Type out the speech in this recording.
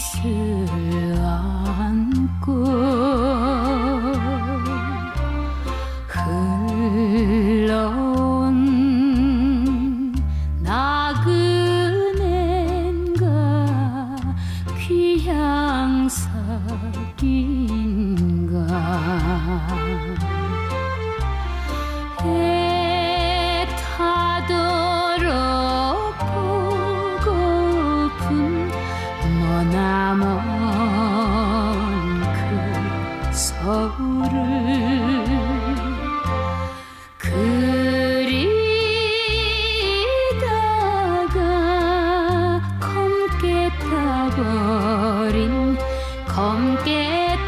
햇빛을 안고 흘러온 나그네가 귀향사 남은 그 서울을 그리다가 검게 타버린 검게